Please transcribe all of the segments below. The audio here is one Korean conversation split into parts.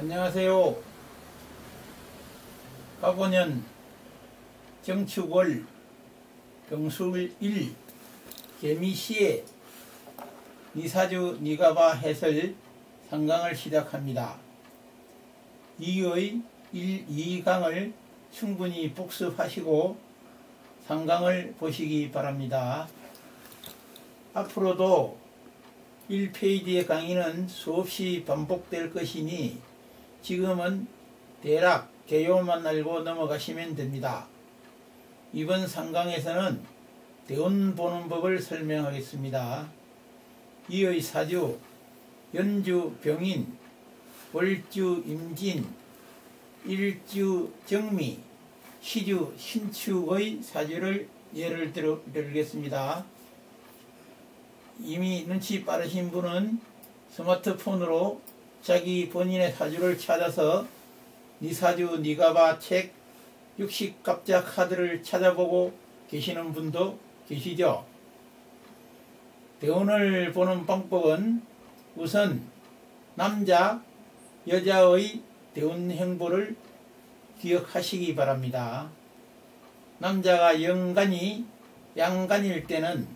안녕하세요. 과거년 정축월 경술 1 개미시의 니사주 니가바 해설 상강을 시작합니다. 이의 1, 2강을 충분히 복습하시고 상강을 보시기 바랍니다. 앞으로도 1페이지의 강의는 수없이 반복될 것이니 지금은 대략 개요만 알고 넘어가시면 됩니다. 이번 상강에서는 대운 보는 법을 설명하겠습니다. 이의 사주, 연주 병인, 월주 임진, 일주 정미, 시주 신축의 사주를 예를 들어 드리겠습니다. 이미 눈치 빠르신 분은 스마트폰으로 자기 본인의 사주를 찾아서 니 사주 니가 봐 책 60갑자 카드를 찾아보고 계시는 분도 계시죠. 대운을 보는 방법은 우선 남자, 여자의 대운 행보를 기억하시기 바랍니다. 남자가 영간이 양간일 때는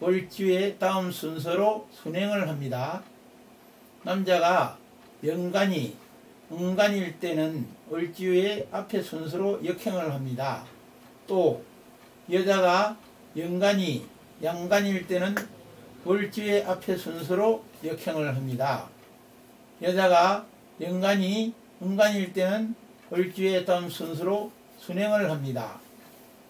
월주의 다음 순서로 순행을 합니다. 남자가 영간이 음간일 때는 월주의 앞에 순서로 역행을 합니다. 또 여자가 영간이 양간일 때는 월주의 앞에 순서로 역행을 합니다. 여자가 영간이 음간일 때는 월주의 다음 순서로 순행을 합니다.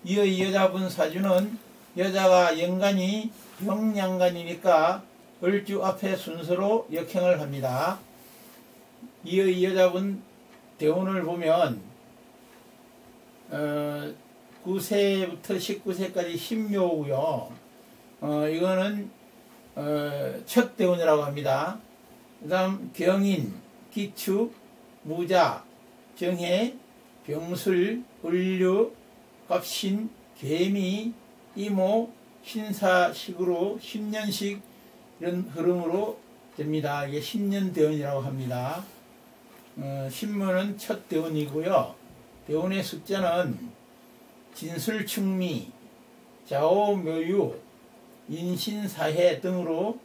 이의 여자분 사주는 여자가 영간이 병양간이니까 월주 앞에 순서로 역행을 합니다. 이의 여자분 대운을 보면 어, 9세부터 19세까지 신묘고요. 어, 이거는 어, 첫 대운이라고 합니다. 그 다음 경인, 기축, 무자, 정해, 병술, 을류, 갑신, 개미, 이모, 신사식으로 10년씩 이런 흐름으로 됩니다. 이게 10년 대운이라고 합니다. 어, 신문은 첫 대운이고요. 대운의 숫자는 진술충미, 자오묘유, 인신사해 등으로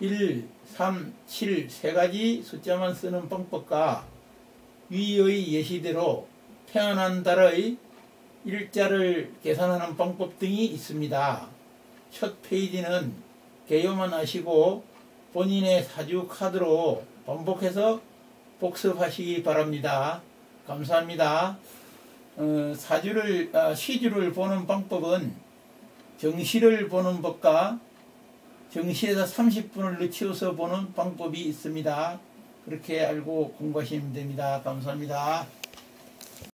1, 3, 7, 세 가지 숫자만 쓰는 방법과 위의 예시대로 태어난 달의 일자를 계산하는 방법 등이 있습니다. 첫 페이지는 개요만 하시고 본인의 사주 카드로 반복해서 복습하시기 바랍니다. 감사합니다. 어, 사주를 아, 시주를 보는 방법은 정시를 보는 법과 정시에서 30분을 늦추어서 보는 방법이 있습니다. 그렇게 알고 공부하시면 됩니다. 감사합니다.